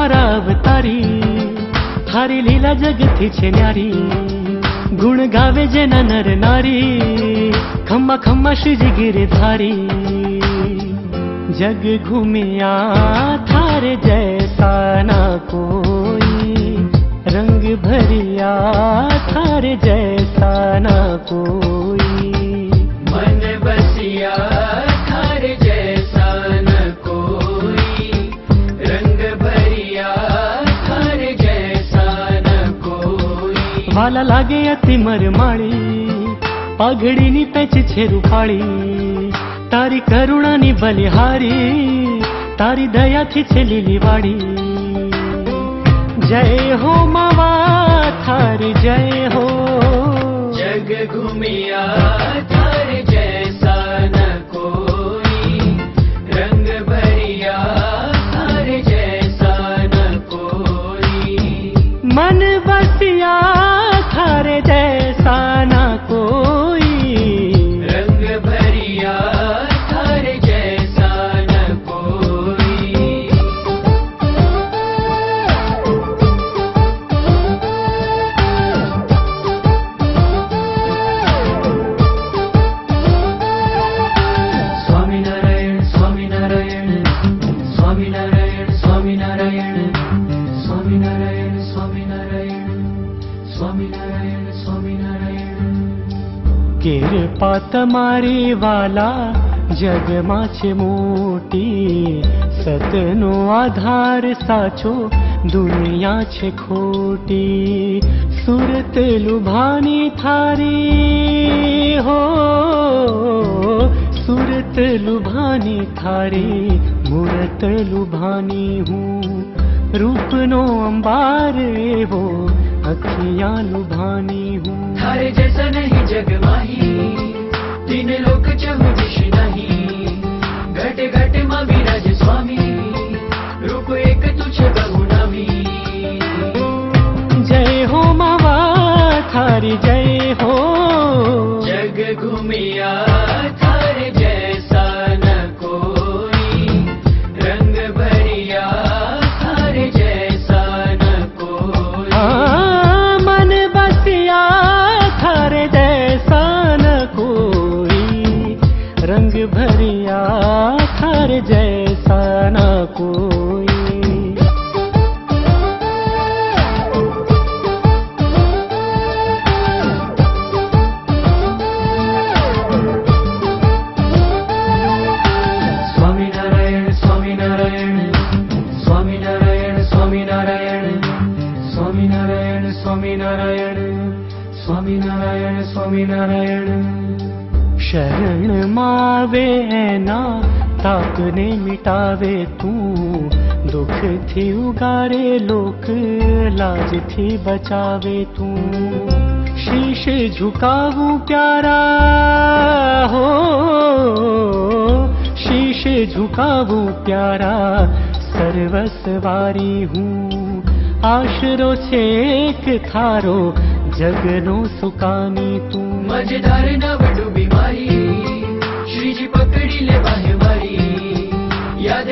मारा अवतारी हारी लीला जगती छे न्यारी गुण गावे जे नर नारी खम्मा खम्मा श्रीज गिरधारी जग घूमिया थारे जैसा ना कोई रंग भरिया थारे जैसा ना कोई વાલા લાગે અતિમર માળી પાઘડીની પેચ છે રૂપાળી તારી કરુણાની બલિહારી તારી દયાથી છે લીલી વાડી જય હો માવા થારી જય હો જગ ઘુમિયા મન બસિયા केर पात मारे वाला जग माछे मोटी सतनो आधार साचो दुनिया छे खोटी सूरत लुभानी थारी हो सूरत लुभानी थारी मूरत लुभानी हूँ रूप नो अंबार वो अखियाँ लुभानी हूँ थारे जैसा नहीं जग माही तीन लोक चहुदिश नाही घट घट मावी विराज स्वामी रूप एक तुझ बहुनामी जय हो मावा थारी जय हो जग घुमिया स्वामिनारायण शरण मावे ना ताप ने मिटावे तू दुख थी उगारे लोक लाज थी बचावे तू शीश झुकाऊ प्यारा हो शीश झुकाऊ प्यारा सर्वस हूँ आशरो एक थारो जगनो सुकामी तू मजेदार न बड़ू बीमारी श्रीजी पकडी ले बाहे बारी याद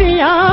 呀。